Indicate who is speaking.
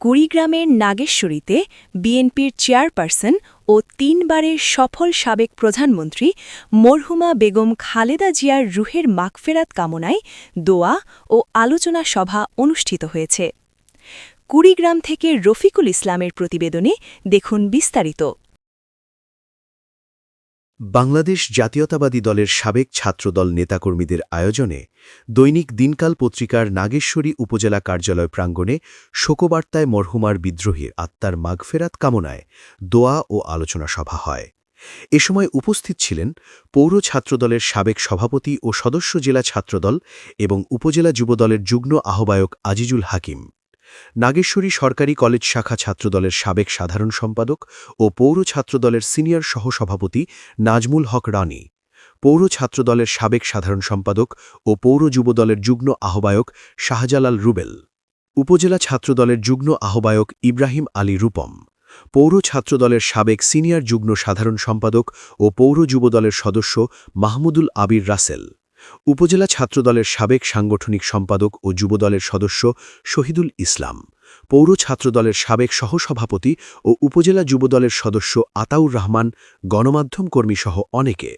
Speaker 1: কুড়িগ্রামের নাগেশ্বরীতে বিএনপির চেয়ারপারসন ও তিনবারের সফল সাবেক প্রধানমন্ত্রী মরহুমা বেগম খালেদা জিয়ার রুহের মাগফেরাত কামনায় দোয়া ও আলোচনা সভা অনুষ্ঠিত হয়েছে। কুড়িগ্রাম থেকে রফিকুল ইসলামের প্রতিবেদনে দেখুন বিস্তারিত।
Speaker 2: বাংলাদেশ জাতীয়তাবাদী দলের সাবেক ছাত্রদল নেতাকর্মীদের আয়োজনে দৈনিক দিনকাল পত্রিকার নাগেশ্বরী উপজেলা কার্যালয় প্রাঙ্গণে শোকবার্তায় মরহুমার বিদ্রোহীর আত্মার মাগফেরাত কামনায় দোয়া ও আলোচনা সভা হয়। এ সময় উপস্থিত ছিলেন পৌর ছাত্রদলের সাবেক সভাপতি ও সদস্য জেলা ছাত্রদল এবং উপজেলা যুবদলের যুগ্ম আহ্বায়ক আজিজুল হাকিম। নাগেশ্বরী সরকারি কলেজ শাখা ছাত্রদলের সাবেক সাধারণ সম্পাদক ও পৌর ছাত্রদলের সিনিয়র সহসভাপতি নাজমুল হক রানী, পৌর ছাত্রদলের সাবেক সাধারণ সম্পাদক ও পৌর যুবদলের যুগ্ম আহ্বায়ক শাহজালাল রুবেল, উপজেলা ছাত্রদলের যুগ্ম আহ্বায়ক ইব্রাহিম আলী রূপম, পৌর ছাত্রদলের সাবেক সিনিয়র যুগ্ম সাধারণ সম্পাদক ও পৌর যুবদলের সদস্য মাহমুদুল আবির রাসেল। উপজেলা ছাত্রদলের সাবেক সাংগঠনিক সম্পাদক ও যুবদলের সদস্য শহীদুল ইসলাম, পৌর ছাত্রদলের সাবেক সহসভাপতি ও উপজেলা যুবদলের সদস্য আতাউর রহমান, গণমাধ্যম কর্মীসহ অনেকে।